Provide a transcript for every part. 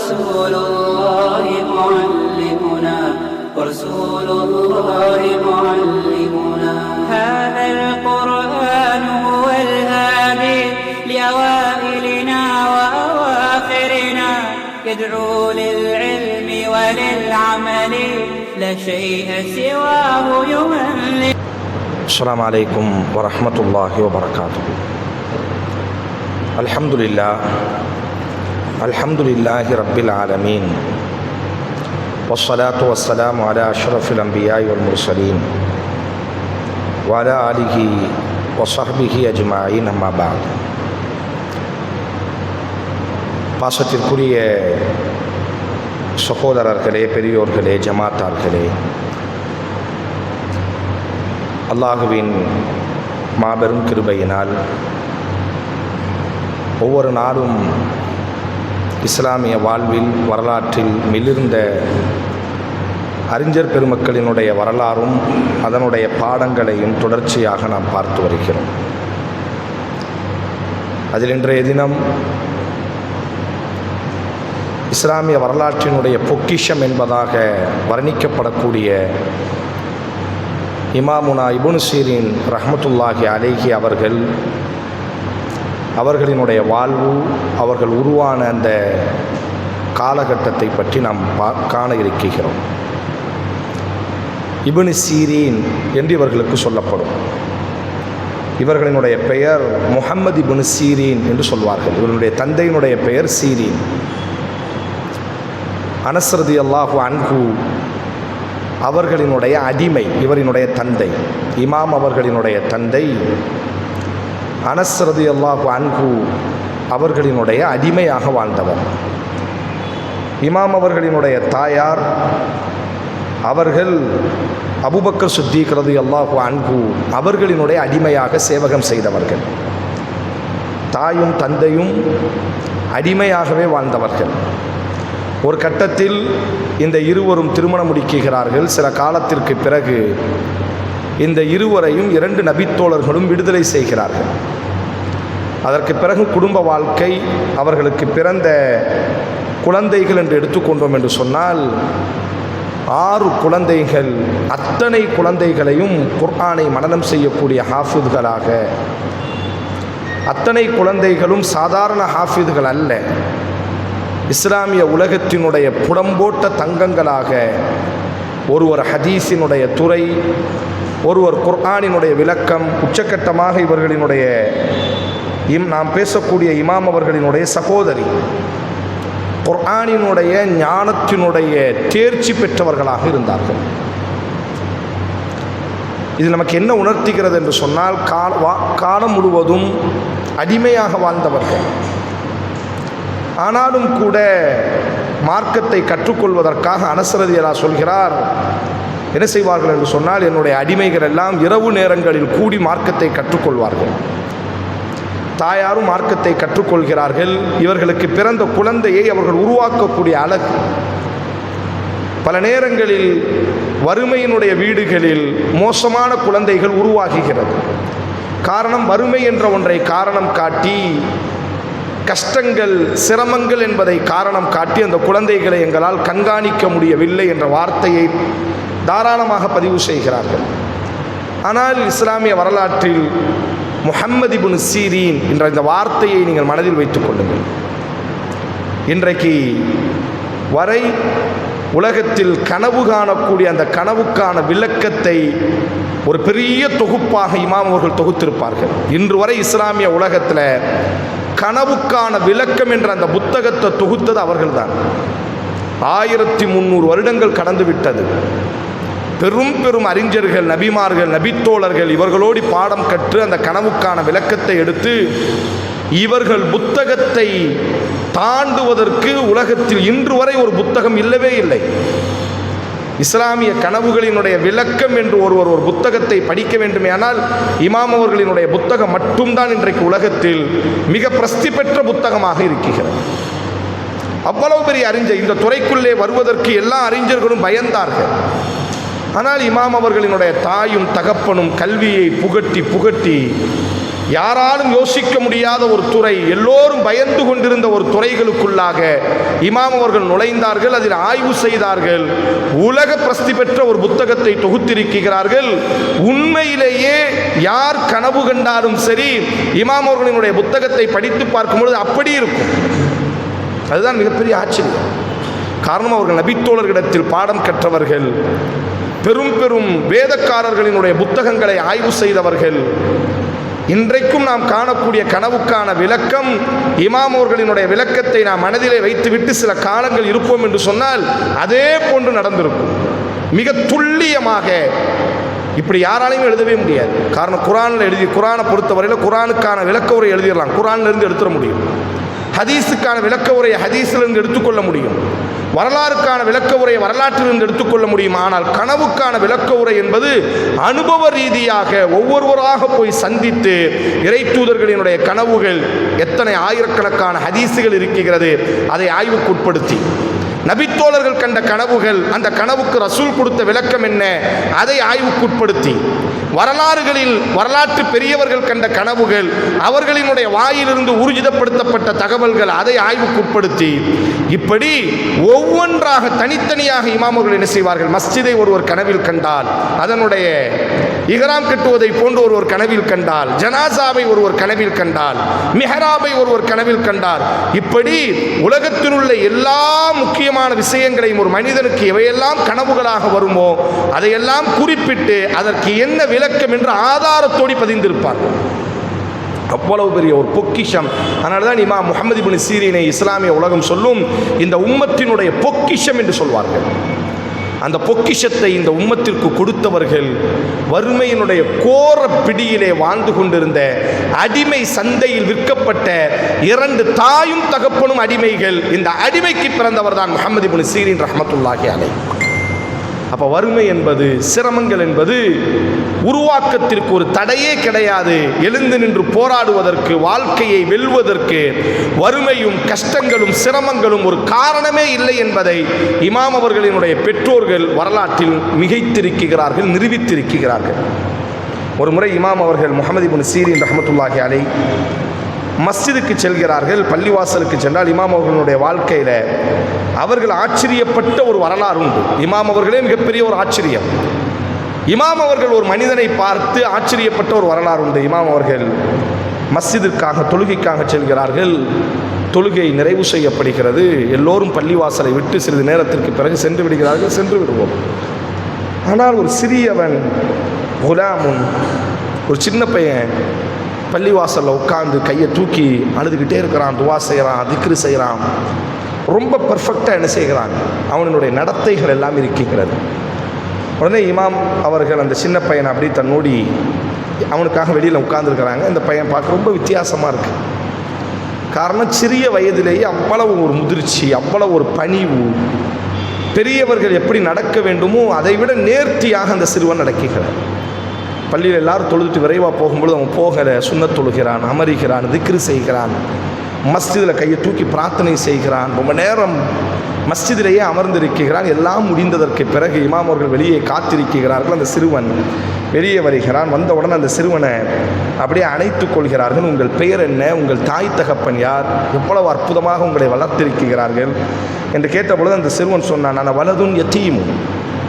ورسول الله معلمنا ورسول الله معلمنا. هذا القرآن هو الهادي لأوائلنا وأواخرنا. يدعو للعلم وللعمل لا شيء سواه يملك. السلام عليكم ورحمة الله وبركاته. الحمد لله الحمد لله رب العالمين والصلاة والسلام على أشرف الأنبياء والمرسلين وعلى آله وصحبه أجمعين أما بعد பாசத்திற்குரிய சகோதரர்களே பெரியோர்களே ஜமாத்தார்களே அல்லாஹுவின் மாபெரும் கிருபையினால் ஒவ்வொரு நாளும் இஸ்லாமிய வாழ்வில் வரலாற்றில் மிளிர்ந்த அறிஞர் பெருமக்களினுடைய வரலாறும் அதனுடைய பாடங்களையும் தொடர்ச்சியாக நாம் பார்த்து வருகிறோம். அதில் இன்றைய தினம் இஸ்லாமிய வரலாற்றினுடைய பொக்கிஷம் என்பதாக வர்ணிக்கப்படக்கூடிய இமாமுனா இபுனுசீரின் ரஹமத்துல்லாஹி அலேஹி அவர்கள் அவர்களினுடைய வாழ்வு அவர்கள் உருவான அந்த காலகட்டத்தை பற்றி நாம் பா காண இருக்கிறோம் இபுனு சீரீன் என்று இவர்களுக்கு சொல்லப்படும். இவர்களினுடைய பெயர் முகம்மது இபுனு சீரீன் என்று சொல்வார்கள். இவர்களுடைய தந்தையினுடைய பெயர் சீரீன். அனஸ்ரதி அல்லாஹு அன்ஹு அவர்களினுடைய அடிமை இவரினுடைய தந்தை. இமாம் அவர்களினுடைய தந்தை அனஸ்ரதி அல்லாஹ் அன்ஹு அவர்களினுடைய அடிமையாக வாழ்ந்தவர். இமாம் அவர்களினுடைய தாயார் அவர்கள் அபுபக்கர் சுத்திக்கிறது ரதி அல்லாஹு அவர்களினுடைய அடிமையாக சேவகம் செய்தவர்கள். தாயும் தந்தையும் அடிமையாகவே வாழ்ந்தவர்கள். ஒரு கட்டத்தில் இந்த இருவரும் திருமணம் முடிக்கிறார்கள். சில காலத்திற்கு பிறகு இந்த இருவரையும் இரண்டு நபித்தோழர்களும் விடுதலை செய்கிறார்கள். அதற்கு பிறகு குடும்ப வாழ்க்கை அவர்களுக்கு பிறந்த குழந்தைகள் என்று எடுத்துக்கொண்டோம் என்று சொன்னால் ஆறு குழந்தைகள் அத்தனை குழந்தைகளையும் குர்ஆனை மனநம் செய்யக்கூடிய ஹாஃபிதுகளாக. அத்தனை குழந்தைகளும் சாதாரண ஹாஃபிதுகள் அல்ல. இஸ்லாமிய உலகத்தினுடைய புடம்போட்ட தங்கங்களாக ஒருவர் ஹதீஸினுடைய துறை ஒருவர் குர்ஆனினுடைய விளக்கம் உச்சக்கட்டமாக இவர்களினுடைய இம் நாம் பேசக்கூடிய இமாம் அவர்களினுடைய சகோதரி குர்ஆனினுடைய ஞானத்தினுடைய தேர்ச்சி பெற்றவர்களாக இருந்தார்கள். இது நமக்கு என்ன உணர்த்துகிறது என்று சொன்னால் கால வா காலம் முழுவதும் அடிமையாக வாழ்ந்தவர்கள். ஆனாலும் கூட மார்க்கத்தை கற்றுக்கொள்வதற்காக அனசரதியலா சொல்கிறார் என்ன செய்வார்கள் என்று சொன்னால் என்னுடைய அடிமைகள் எல்லாம் இரவு நேரங்களில் கூடி மார்க்கத்தை கற்றுக்கொள்வார்கள். தாயாரும் மார்க்கத்தை கற்றுக்கொள்கிறார்கள். இவர்களுக்கு பிறந்த குழந்தையை அவர்கள் உருவாக்கக்கூடிய அழகு. பல நேரங்களில் வறுமையினுடைய வீடுகளில் மோசமான குழந்தைகள் உருவாகுகிறது. காரணம் வறுமை என்ற ஒன்றை காரணம் காட்டி கஷ்டங்கள் சிரமங்கள் என்பதை காரணம் காட்டி அந்த குழந்தைகளை எங்களால் கண்காணிக்க முடியவில்லை என்ற வார்த்தையை தாராளமாக பதிவு செய்கிறார்கள். ஆனால் இஸ்லாமிய வரலாற்றில் முஹம்மது இபுன் சீரீன் என்ற இந்த வார்த்தையை நீங்கள் மனதில் வைத்துக் கொள்ளுங்கள். இன்றைக்கு வரை உலகத்தில் கனவு காணக்கூடிய அந்த கனவுக்கான விளக்கத்தை ஒரு பெரிய தொகுப்பாக இமாம் அவர்கள் தொகுத்திருப்பார்கள். இன்று வரை இஸ்லாமிய உலகத்தில் கனவுக்கான விளக்கம் என்ற அந்த புத்தகத்தை தொகுத்தது அவர்கள்தான். ஆயிரத்தி முந்நூறு வருடங்கள் கடந்து விட்டது. பெரும் பெரும் அறிஞர்கள் நபிமார்கள் நபித்தோழர்கள் இவர்களோடு பாடம் கற்று அந்த கனவுக்கான விளக்கத்தை எடுத்து இவர்கள் புத்தகத்தை தாண்டுவதற்கு உலகத்தில் இன்று வரை ஒரு புத்தகம் இல்லவே இல்லை. இஸ்லாமிய கனவுகளினுடைய விளக்கம் என்று ஒருவர் ஒரு புத்தகத்தை படிக்க வேண்டுமேயானால் இமாம் அவர்களினுடைய புத்தகம் மட்டும்தான் இன்றைக்கு உலகத்தில் மிக பிரஸ்தி பெற்ற புத்தகமாக இருக்கிறது. அவ்வளவு பெரிய அறிஞர் இந்த துறைக்குள்ளே வருவதற்கு எல்லா அறிஞர்களும் பயந்தார்கள். ஆனால் இமாம் அவர்களினுடைய தாயும் தகப்பனும் கல்வியை புகட்டி புகட்டி யாராலும் யோசிக்க முடியாத ஒரு துறை எல்லோரும் பயந்து கொண்டிருந்த ஒரு துறைகளுக்குள்ளாக இமாம் அவர்கள் நுழைந்தார்கள் அதில் ஆய்வு செய்தார்கள் உலக பிரஸ்தி பெற்ற ஒரு புத்தகத்தை தொகுத்திருக்கிறார்கள். உண்மையிலேயே யார் கனவு கண்டாலும் சரி இமாம் அவர்களினுடைய புத்தகத்தை படித்து பார்க்கும்பொழுது அப்படி இருக்கும். அதுதான் மிகப்பெரிய ஆச்சரியம். காரணம் அவர்கள் நபித்தோழர்களிடத்தில் பாடம் கற்றவர்கள். பெரும் பெரும் வேதக்காரர்களினுடைய புத்தகங்களை ஆய்வு செய்தவர்கள். இன்றைக்கும் நாம் காணக்கூடிய கனவுக்கான விளக்கம் இமாமோர்களினுடைய விளக்கத்தை நாம் மனதிலே வைத்துவிட்டு சில காலங்கள் இருப்போம் என்று சொன்னால் அதே போன்று நடந்திருக்கும். மிக துல்லியமாக இப்படி யாராலையும் எழுதவே முடியாது. காரணம் குரானில் எழுதி குரானை பொறுத்தவரையில் குரானுக்கான விளக்க உரை எழுதிடலாம். குரான்லேருந்து எடுத்துட முடியும். ஹதீஸுக்கான விளக்க உரையை ஹதீஸிலிருந்து எடுத்துக்கொள்ள முடியும். வரலாறுக்கான விளக்க உரையை வரலாற்றிலிருந்து எடுத்துக்கொள்ள முடியும். ஆனால் கனவுக்கான விளக்க உரை என்பது அனுபவ ரீதியாக ஒவ்வொருவராக போய் சந்தித்து இறை தூதர்களினுடைய கனவுகள் எத்தனை ஆயிரக்கணக்கான ஹதீஸுகள் இருக்கிறது அதை ஆய்வுக்குட்படுத்தி நபித்தோழர்கள் கண்ட கனவுகள் அந்த கனவுக்கு ரசூல் கொடுத்த விளக்கம் என்ன அதை ஆய்வுக்குட்படுத்தி வரலாறுகளில் வரலாற்று பெரியவர்கள் கண்ட கனவுகள் அவர்களினுடைய வாயிலிருந்து ஊர்ஜிதப்படுத்தப்பட்ட தகவல்கள் அதை ஆய்வுக்குட்படுத்தி இப்படி ஒவ்வொன்றாக தனித்தனியாக இமாமர்கள் என்ன செய்வார்கள்? மஸ்ஜிதை ஒருவர் கனவில் கண்டால் அதனுடைய இகராம் கட்டுவதை போன்று ஒருவர் கனவில் கண்டால் ஜனாசாவை ஒருவர் கனவில் கண்டால் மிஹராபை ஒருவர் கனவில் கண்டார். இப்படி உலகத்தில் உள்ள எல்லா முக்கியமான விஷயங்களையும் ஒரு மனிதனுக்கு எவையெல்லாம் கனவுகளாக வருமோ அதையெல்லாம் குறிப்பிட்டு அதற்கு என்ன விளக்கம் என்று ஆதாரத்தோடி பதிந்திருப்பார்கள். அவ்வளவு பெரிய ஒரு பொக்கிஷம். அதனால தான் இமா முகமது பின் சீரினை இஸ்லாமிய உலகம் சொல்லும் இந்த உம்மத்தினுடைய பொக்கிஷம் என்று சொல்வார்கள். அந்த பொக்கிஷத்தை இந்த உம்மத்திற்கு கொடுத்தவர்கள் வறுமையினுடைய கோர பிடியிலே வாழ்ந்து கொண்டிருந்த அடிமை சந்தையில் விற்கப்பட்ட இரண்டு தாயும் தகப்பனும் அடிமைகள். இந்த அடிமைக்கு பிறந்தவர் தான் முகமது பின் சீரின் ரஹமத்துல்லாஹி அலை அப்போ வறுமை என்பது சிரமங்கள் என்பது உருவாக்கத்திற்கு ஒரு தடையே கிடையாது. எழுந்து நின்று போராடுவதற்கு வாழ்க்கையை வெல்வதற்கு வறுமையும் கஷ்டங்களும் சிரமங்களும் ஒரு காரணமே இல்லை என்பதை இமாம் அவர்களினுடைய பெற்றோர்கள் வரலாற்றில் மிகைத்திருக்கிறார்கள் நிரூபித்திருக்கிறார்கள். ஒரு முறை இமாம் அவர்கள் முகமது இபின் சீரின் ரஹமத்துல்லாஹி அலை மஸ்ஜிதுக்கு செல்கிறார்கள் பள்ளிவாசலுக்கு சென்றால் இமாம் அவர்களுடைய வாழ்க்கையில் அவர்கள் ஆச்சரியப்பட்ட ஒரு வரலாறு உண்டு. இமாம் அவர்களே மிகப்பெரிய ஒரு ஆச்சரியம். இமாம் அவர்கள் ஒரு மனிதனை பார்த்து ஆச்சரியப்பட்ட ஒரு வரலாறு உண்டு. இமாம் அவர்கள் மஸ்ஜிதிற்காக தொழுகைக்காக செல்கிறார்கள். தொழுகை நிறைவு செய்யப்படுகிறது. எல்லோரும் பள்ளிவாசலை விட்டு சிறிது நேரத்திற்கு பிறகு சென்று விடுகிறார்கள் சென்று விடுவோம். ஆனால் ஒரு சிறியவன் குலாமுன் ஒரு சின்ன பையன் பள்ளிவாசலில் உட்காந்து கையை தூக்கி அழுதுகிட்டே இருக்கிறான் துவா செய்கிறான் திக்ரு செய்கிறான் ரொம்ப பர்ஃபெக்டாக என்ன செய்கிறான்? அவனுடைய நடத்தைகள் எல்லாம் இருக்கின்றது. உடனே இமாம் அவர்கள் அந்த சின்ன பையனை அப்படியே தன்னோடி அவனுக்காக வெளியில் உட்காந்துருக்கிறாங்க இந்த பையன் பார்க்க ரொம்ப வித்தியாசமாக இருக்குது காரணம் சிறிய வயதிலேயே அவ்வளவு ஒரு முதிர்ச்சி அவ்வளவு ஒரு பணிவு. பெரியவர்கள் எப்படி நடக்க வேண்டுமோ அதை விட நேர்த்தியாக அந்த சிறுவன் நடக்குகிறார் பள்ளியில் எல்லாரும் தொழுதுட்டு விரைவாக போகும்பொழுது அவன் போகலை சுண்ணத் தொழுகிறான் அமரிகிறான் திக்ரு செய்கிறான். மஸ்ஜிதில் கையை தூக்கி பிரார்த்தனை செய்கிறான். ரொம்ப நேரம் மஸ்ஜிதிலேயே அமர்ந்திருக்கிறான். எல்லாம் முடிந்ததற்கு பிறகு இமாம் அவர்கள் வெளியே காத்திருக்கிறார்கள். அந்த சிறுவன் வெளியே வருகிறான். வந்தவுடன் அந்த சிறுவனை அப்படியே அணைத்து கொள்கிறார்கள். உங்கள் பெயர் என்ன? உங்கள் தாய் தகப்பன் யார்? எவ்வளவு அற்புதமாக உங்களை வளர்த்திருக்கிறார்கள் என்று கேட்டபொழுது அந்த சிறுவன் சொன்னான் நான் வலதுன் எத்தியும்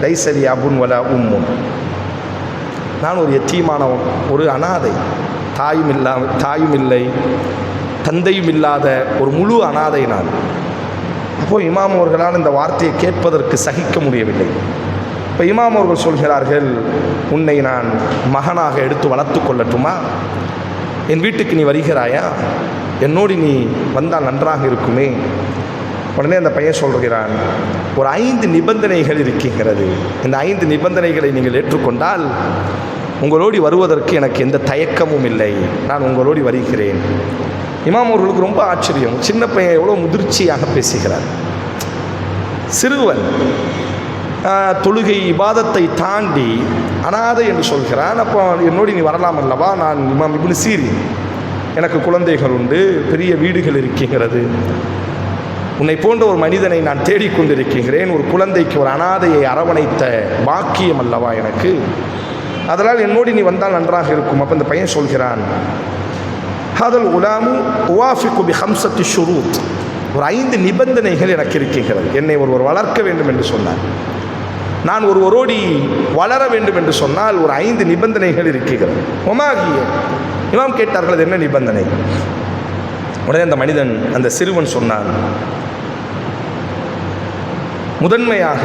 லைசரி அபுன் வல உம்முன். நான் ஒரு எத்தியமானவன் ஒரு அனாதை. தாயும் இல்லா தாயும் இல்லை தந்தையும் இல்லாத ஒரு முழு அனாதை நான். அப்போது இமாம் அவர்களால் இந்த வார்த்தையை கேட்பதற்கு சகிக்க முடியவில்லை. இப்போ இமாம் அவர்கள் சொல்கிறார்கள் உன்னை நான் மகனாக எடுத்து வளர்த்து கொள்ளட்டுமா? என் வீட்டுக்கு நீ வருகிறாயா? என்னோடு நீ வந்தால் நன்றாக இருக்குமே? உடனே அந்த பையன் சொல்கிறான் ஒரு ஐந்து நிபந்தனைகள் இருக்கின்றது. இந்த ஐந்து நிபந்தனைகளை நீங்கள் ஏற்றுக்கொண்டால் உங்களோடு வருவதற்கு எனக்கு எந்த தயக்கமும் இல்லை. நான் உங்களோடு வருகிறேன். இமாம் அவர்களுக்கு ரொம்ப ஆச்சரியம். சின்ன பையன் எவ்வளோ முதிர்ச்சியாக பேசுகிறார். சிறுவன் தொழுகை இபாதத்தை தாண்டி அனாதை என்று சொல்கிறான். அப்போ என்னோடு நீ வரலாம் அல்லவா? நான் இமாம் இப்னு சீரி எனக்கு குழந்தைகள் உண்டு பெரிய வீடுகள் இருக்கின்றது. உன்னை போன்ற ஒரு மனிதனை நான் தேடிக்கொண்டிருக்கின்றேன். ஒரு குழந்தைக்கு ஒரு அனாதையை அரவணைத்த பாக்கியம் அல்லவா எனக்கு? அதனால் என்னோடு நீ வந்தால் நன்றாக இருக்கும். அப்போ இந்த பையன் சொல்கிறான் ஹதல் உலாமு உவாஃபிக்கு பி ஹம்சத்தி ஷுரூத். ஒரு ஐந்து நிபந்தனைகள் எனக்கு இருக்கின்றது என்னை ஒருவர் வளர்க்க வேண்டும் என்று சொன்னார். நான் ஒருவரோடி வளர வேண்டும் என்று சொன்னால் ஒரு ஐந்து நிபந்தனைகள் இருக்கிறது. ஒமாகிய இமாம் கேட்டார்கள் அது என்ன நிபந்தனை? உடனே அந்த மனிதன் அந்த சிறுவன் சொன்னான் முதன்மையாக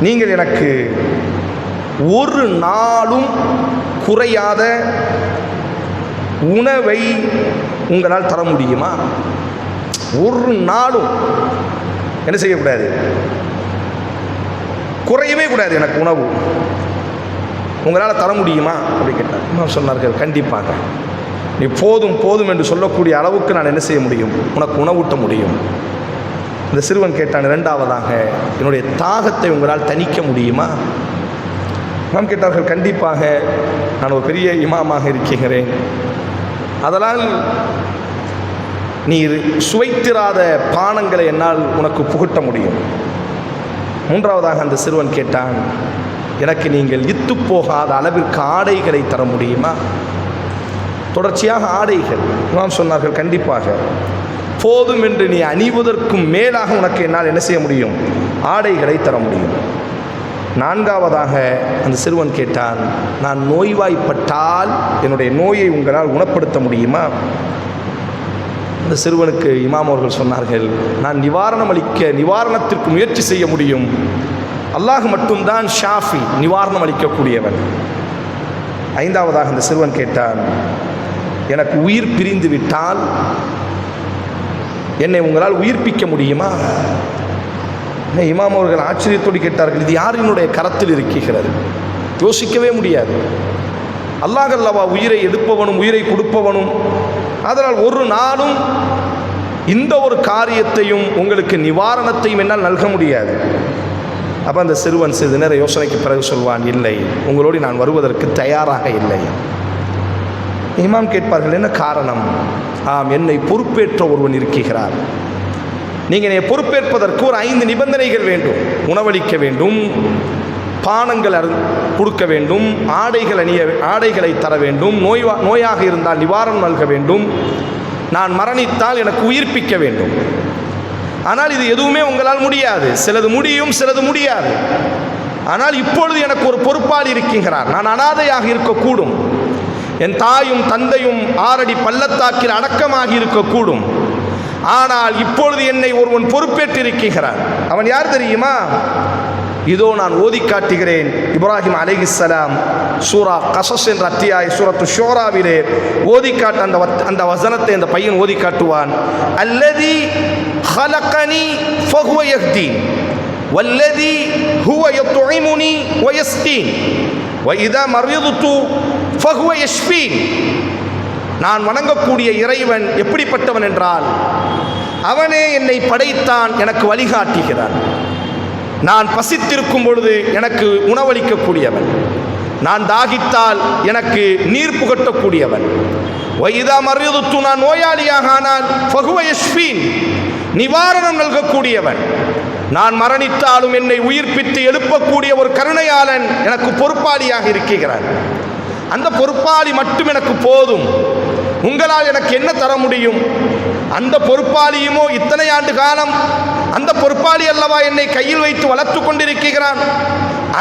நீங்கள் எனக்கு ஒரு நாளும் குறையாத உணவை உங்களால் தர முடியுமா? ஒரு நாளும் என்ன செய்யக்கூடாது? குறையவே கூடாது எனக்கு உணவு. உங்களால் தர முடியுமா? அப்படி கேட்டார். இன்னும் சொன்னார்கள் கண்டிப்பாக. நீ போதும் போதும் என்று சொல்லக்கூடிய அளவுக்கு நான் என்ன செய்ய முடியும்? உனக்கு உணவூட்ட முடியும். இந்த சிறுவன் கேட்டான் இரண்டாவதாக என்னுடைய தாகத்தை உங்களால் தணிக்க முடியுமா? நாம் கேட்டார்கள் கண்டிப்பாக நான் ஒரு பெரிய இமாமாக இருக்கிறேன். அதனால் நீர் சுவைத்திராத பானங்களை என்னால் உனக்கு புகட்ட முடியும். மூன்றாவதாக அந்த சிறுவன் கேட்டான் எனக்கு நீங்கள் இத்து போகாத அளவிற்கு ஆடைகளை தர முடியுமா? தொடர்ச்சியாக ஆடைகள். நான் சொன்னார்கள் கண்டிப்பாக. போதும் என்று நீ அணிவதற்கும் மேலாக உனக்கு என்னால் என்ன செய்ய முடியும்? ஆடைகளை தர முடியும். நான்காவதாக அந்த சிறுவன் கேட்டான் நான் நோய்வாய்ப்பட்டால் என்னுடைய நோயை உங்களால் குணப்படுத்த முடியுமா? அந்த சிறுவனுக்கு இமாம் அவர்கள் சொன்னார்கள் நான் நிவாரணம் அளிக்க நிவாரணத்திற்கு முயற்சி செய்ய முடியும். அல்லாஹ் மட்டும்தான் ஷாஃபி நிவாரணம் அளிக்கக்கூடியவன். ஐந்தாவதாக அந்த சிறுவன் கேட்டான் எனக்கு உயிர் பிரிந்து விட்டால் என்னை உங்களால் உயிர்ப்பிக்க முடியுமா? என்ன இமாம் அவர்கள் ஆச்சரியத்தோடு கேட்டார்கள் இது யாரினுடைய கரத்தில் இருக்கிறது? யோசிக்கவே முடியாது. அல்லாஹ் அல்லவா உயிரை எடுப்பவனும் உயிரை கொடுப்பவனும் அதனால் ஒரு நாளும் இந்த ஒரு காரியத்தையும் உங்களுக்கு நிவாரணத்தையும் என்னால் நல்க முடியாது. அப்போ அந்த சிறுவன் சிறிது நேர யோசனைக்கு பிறகு சொல்வான் இல்லை உங்களோடு நான் வருவதற்கு தயாராக இல்லை. இமாம் கேட்பார்கள் என்ன காரணம்? ஆம் என்னை பொறுப்பேற்ற ஒருவன் இருக்கிறார். நீங்கள் என்னை பொறுப்பேற்பதற்கு ஒரு ஐந்து நிபந்தனைகள் வேண்டும். உணவளிக்க வேண்டும் பானங்கள் அரு கொடுக்க வேண்டும் ஆடைகள் அணிய ஆடைகளை தர வேண்டும் நோய் நோயாக இருந்தால் நிவாரணம் நல்க வேண்டும். நான் மரணித்தால் எனக்கு உயிர்ப்பிக்க வேண்டும். ஆனால் இது எதுவுமே உங்களால் முடியாது. சிலது முடியும் சிலது முடியாது. ஆனால் இப்பொழுது எனக்கு ஒரு பொறுப்பாளி இருக்கின்றார். நான் அனாதையாக இருக்கக்கூடும். என் தாயும் தந்தையும் ஆறடி பள்ளத்தாக்கில் அடக்கமாகி இருக்கக்கூடும் ஆனால் இப்பொழுது என்னை ஒருவன் பொறுப்பேற்றிருக்கிறான் அவன் யார் தெரியுமா இதோ நான் ஓதி காட்டுகிறேன் இப்ராஹிம் அலைஹிஸ்ஸலாம் சூரா கசஸ் என்ற அத்தியாய சூரத்து ஷோராவிலே ஓதி காட்ட அந்த வத்- அந்த வசனத்தை அந்த பையன் ஓதி காட்டுவான் அல்லதி خلقني فهو يهدين والذي هو يطعمني ويسقين وإذا مرضت ஃபஹுவ நான் வணங்கக்கூடிய இறைவன் எப்படிப்பட்டவன் என்றால் அவனே என்னை படைத்தான் எனக்கு வழிகாட்டுகிறான். நான் பசித்திருக்கும் பொழுது எனக்கு உணவளிக்கக்கூடியவன். நான் தாகித்தால் எனக்கு நீர் புகட்டக்கூடியவன். வைதா மறியதுத்து நான் நோயாளியாக ஆனால் ஃபகுவ நிவாரணம் நல்கக்கூடியவன். நான் மரணித்தாலும் என்னை உயிர்ப்பித்து எழுப்பக்கூடிய ஒரு கருணையாளன் எனக்கு பொறுப்பாளியாக இருக்கிறான். அந்த பொறுப்பாளி மட்டும் எனக்கு போதும். உங்களால் எனக்கு என்ன தர முடியும்? அந்த பொறுப்பாளியுமோ இத்தனை ஆண்டு காலம் அந்த பொறுப்பாளி அல்லவா என்னை கையில் வைத்து வளர்த்து கொண்டிருக்கிறான்?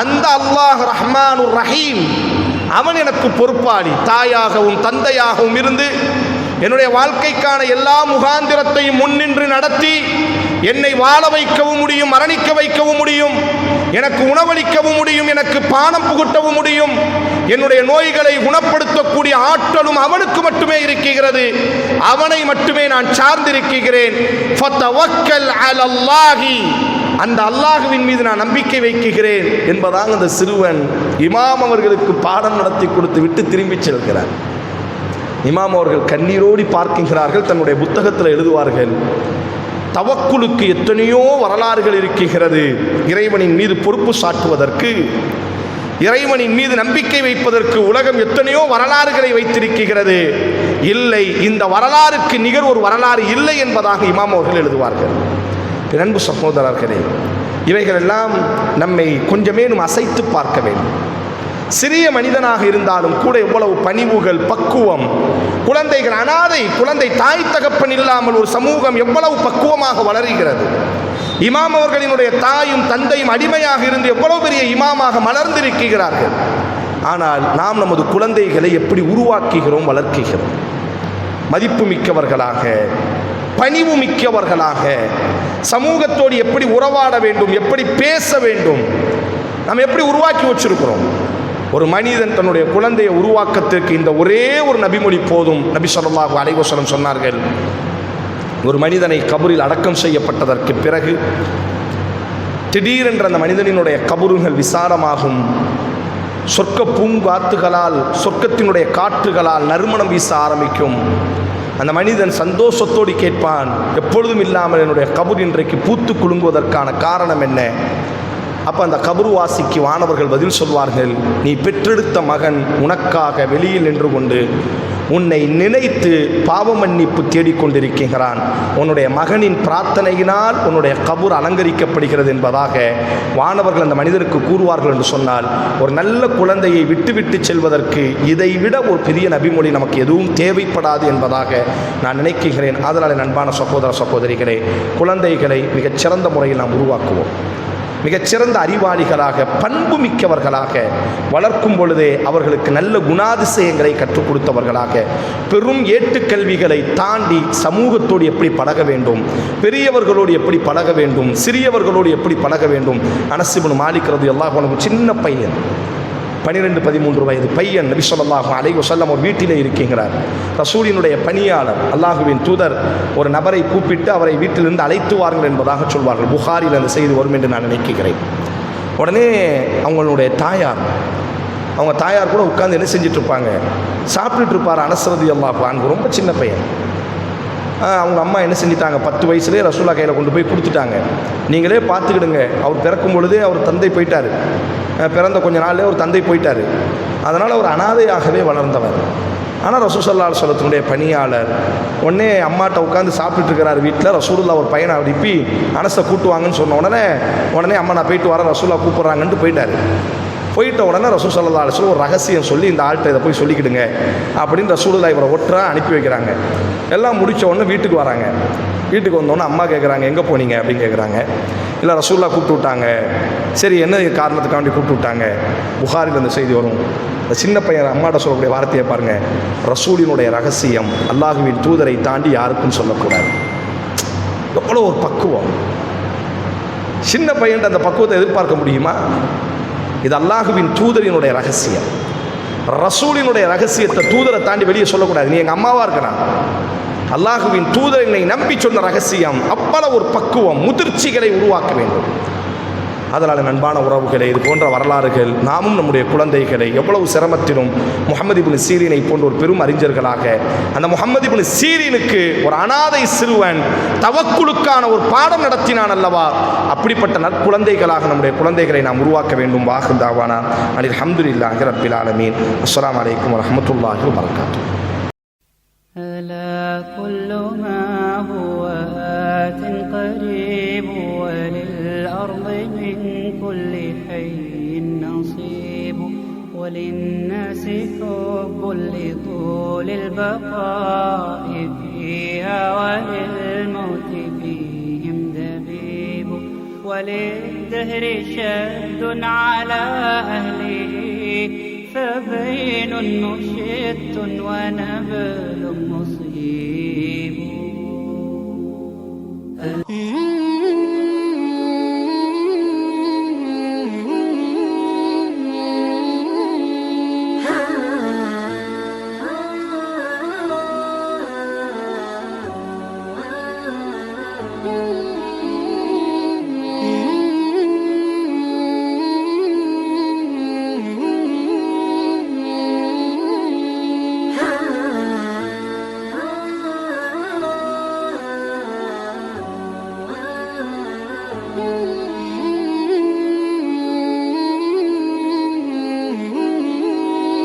அந்த அல்லாஹ் ரஹ்மானுர் ரஹீம் அவன் எனக்கு பொறுப்பாளி தாயாகவும் தந்தையாகவும் இருந்து என்னுடைய வாழ்க்கைக்கான எல்லா முகாந்திரத்தையும் முன்னின்று நடத்தி என்னை வாழ வைக்கவும் முடியும் மரணிக்க வைக்கவும் முடியும். எனக்கு உணவளிக்கவும் முடியும் எனக்கு பானம் புகுட்டவும் முடியும். என்னுடைய நோய்களை குணப்படுத்தக்கூடிய ஆற்றலும் அவனுக்கு மட்டுமே இருக்கிறது. அவனை மட்டுமே நான் சார்ந்திருக்கிறேன். அந்த அல்லாஹுவின் மீது நான் நம்பிக்கை வைக்கிறேன் என்பதாக அந்த சிறுவன் இமாம் அவர்களுக்கு பாடம் நடத்தி கொடுத்து விட்டு திரும்பிச் செல்கிறார் இமாம் அவர்கள் கண்ணீரோடி பார்க்கின்றார்கள் தன்னுடைய புத்தகத்தில் எழுதுவார்கள். தவக்குலுக்கு எத்தனையோ வரலாறுகள் இருக்கிறது. இறைவனின் மீது பொறுப்பு சாட்டுவதற்கு இறைவனின் மீது நம்பிக்கை வைப்பதற்கு உலகம் எத்தனையோ வரலாறுகளை வைத்திருக்கிறது. இல்லை இந்த வரலாறுக்கு நிகர் ஒரு வரலாறு இல்லை என்பதாக இமாம் அவர்கள் எழுதுவார்கள். பிறன்பு சகோதரர்களே இவைகளெல்லாம் நம்மை கொஞ்சமேனும் அசைத்து பார்க்க வேண்டும். சிறிய மனிதனாக இருந்தாலும் கூட எவ்வளவு பணிவுகள் பக்குவம். குழந்தைகள் அனாதை குழந்தை தாய் தகப்பன் இல்லாமல் ஒரு சமூகம் எவ்வளவு பக்குவமாக வளருகிறது. இமாம் அவர்களினுடைய தாயும் தந்தையும் அடிமையாக இருந்து எவ்வளவு பெரிய இமாமாக மலர்ந்திருக்கிறார்கள். ஆனால் நாம் நமது குழந்தைகளை எப்படி உருவாக்குகிறோம் வளர்க்குகிறோம்? மதிப்பு மிக்கவர்களாக பணிவு மிக்கவர்களாக சமூகத்தோடு எப்படி உறவாட வேண்டும் எப்படி பேச வேண்டும் நாம் எப்படி உருவாக்கி வச்சிருக்கிறோம்? ஒரு மனிதன் தன்னுடைய குழந்தையை உருவாக்கத்திற்கு இந்த ஒரே ஒரு நபிமொழி போதும். நபி சொல்லாஹு அலைஹி சொன்னார்கள் ஒரு மனிதனை கபூரில் அடக்கம் செய்யப்பட்டதற்கு பிறகு திடீரென்று அந்த மனிதனினுடைய கபறுகள் விசாலமாகும் சொர்க்க பூங்காத்துகளால் சொர்க்கத்தினுடைய காற்றுகளால் நறுமணம் வீச ஆரம்பிக்கும். அந்த மனிதன் சந்தோஷத்தோடு கேட்பான் எப்பொழுதும் இல்லாமல் என்னுடைய கபூர் இன்றைக்கு பூத்து குலுங்குவதற்கான காரணம் என்ன? அப்போ அந்த கபருவாசிக்கு வானவர்கள் பதில் சொல்வார்கள் நீ பெற்றெடுத்த மகன் உனக்காக வெளியில் நின்று கொண்டு உன்னை நினைத்து பாவ மன்னிப்பு தேடிக்கொண்டிருக்கிறான் உன்னுடைய மகனின் பிரார்த்தனையினால் உன்னுடைய கபூர் அலங்கரிக்கப்படுகிறது என்பதாக வானவர்கள் அந்த மனிதருக்கு கூறுவார்கள் என்று சொன்னால் ஒரு நல்ல குழந்தையை விட்டுவிட்டு செல்வதற்கு இதைவிட ஒரு பெரிய நபிமொழி நமக்கு எதுவும் தேவைப்படாது என்பதாக நான் நினைக்கிறேன் ஆதலால் நண்பான சகோதர சகோதரிகளே குழந்தைகளை மிகச் சிறந்த முறையில் நாம் உருவாக்குவோம். மிகச்சிறந்த அறிவாளிகளாக பண்பு மிக்கவர்களாக வளர்க்கும் பொழுதே அவர்களுக்கு நல்ல குணாதிசயங்களை கற்றுக் கொடுத்தவர்களாக பெரும் ஏட்டுக்கல்விகளை தாண்டி சமூகத்தோடு எப்படி பழக வேண்டும் பெரியவர்களோடு எப்படி பழக வேண்டும் சிறியவர்களோடு எப்படி பழக வேண்டும். அனசிபுன் மாலிக்கிறது எல்லா சின்ன பையன். பனிரெண்டு பதிமூன்று வயது பையன் நபி சொல்லாஹும் அலைஹி வஸல்லம் ஒரு வீட்டிலே இருக்கின்றார். ரசூலினுடைய பணியாளர் அல்லாஹுவின் தூதர் ஒரு நபரை கூப்பிட்டு அவரை வீட்டிலிருந்து அழைத்து வாருங்கள் என்பதாக சொல்வார்கள். புகாரில் அந்த செய்தி வரும் என்று நான் நினைக்கிறேன். உடனே அவங்களுடைய தாயார் அவங்க தாயார் கூட உட்காந்து என்ன செஞ்சிட்ருப்பாங்க சாப்பிட்டுட்டு இருப்பார் அனசரதி அல்லாஹ் அன்பு ரொம்ப சின்ன பையன். அவங்க அம்மா என்ன செஞ்சிட்டாங்க? பத்து வயசுலேயே ரசூலா கையில் கொண்டு போய் கொடுத்துட்டாங்க. நீங்களே பார்த்துக்கிடுங்க. அவர் பிறக்கும் பொழுதே அவர் தந்தை போயிட்டார். பிறந்த கொஞ்ச நாள்லேயே அவர் தந்தை போயிட்டார். அதனால் அவர் அனாதையாகவே வளர்ந்தவர். ஆனால் ரசூசல்லா சொல்லத்தினுடைய பணியாளர் உடனே அம்மாட்ட உட்காந்து சாப்பிட்டுட்டு இருக்கிறார் வீட்டில் ரசூல்லா ஒரு பையனை அனுப்பி அனசை கூட்டுவாங்கன்னு சொன்ன உடனே உடனே அம்மா நான் போயிட்டு வரேன் ரசூல்லா கூப்பிட்றாங்கன்ட்டு போயிட்டார். போயிட்ட உடனே ரசூல் சல்லா அலிஸ்லம் ஒரு ரகசியம் சொல்லி இந்த ஆள்கிட்ட இதை போய் சொல்லிக்கிடுங்க அப்படின்னு ரசூலுல்லா இவரை ஒற்றா அனுப்பி வைக்கிறாங்க. எல்லாம் முடித்த உடனே வீட்டுக்கு வராங்க. வீட்டுக்கு வந்தோடனே அம்மா கேட்குறாங்க எங்கே போனீங்க? அப்படின்னு கேட்குறாங்க இல்லை ரசூல்லா கூப்பிட்டு விட்டாங்க. சரி என்ன காரணத்துக்காண்டி கூப்பிட்டு விட்டாங்க? புகாரில் அந்த செய்தி வரும். இந்த சின்ன பையன் அம்மாட்ட சொல்லக்கூடிய வார்த்தையை பாருங்கள் ரசூலினுடைய ரகசியம் அல்லாஹுவின் தூதரை தாண்டி யாருக்கும் சொல்லக்கூடாது. எவ்வளோ ஒரு பக்குவம். சின்ன பையன்ட்டு அந்த பக்குவத்தை எதிர்பார்க்க முடியுமா? இது அல்லாஹுவின் தூதரினுடைய ரகசியம். ரசூலினுடைய ரகசியத்தை தூதரை தாண்டி வெளியே சொல்லக்கூடாது. நீ எங்கள் அம்மாவாக இருக்கிறான் அல்லாஹுவின் தூதர் நம்பி சொன்ன ரகசியம் அவ்வளவு ஒரு பக்குவம் முதிர்ச்சிகளை உருவாக்க வேண்டும். அதனால் அன்பான உறவுகளே இது போன்ற வரலாறுகள் நாமும் நம்முடைய குழந்தைகளை எவ்வளவு சிரமத்திலும் முகமது இப்னு சீரினை போன்ற ஒரு பெரும் அறிஞர்களாக அந்த முகமது இப்னு சீரினுக்கு ஒரு அனாதை சிறுவன் தவக்குழுக்கான ஒரு பாடம் நடத்தினான் அல்லவா அப்படிப்பட்ட நற்குழந்தைகளாக நம்முடைய குழந்தைகளை நாம் உருவாக்க வேண்டும் வாகுந்தாவானா அனில் அஹமதுல்லாஹி ரப்பில் ஆலமீன் அஸ்ஸலாமு அலைக்கும் வரஹ்மத்துல்லாஹி வபரகாத்துஹு ألا كل ما هو آت قريب لطول البقاء فيها وللموت فيهم دبيب وللدهر شد على أهله فبين نشط ونبل مصيب.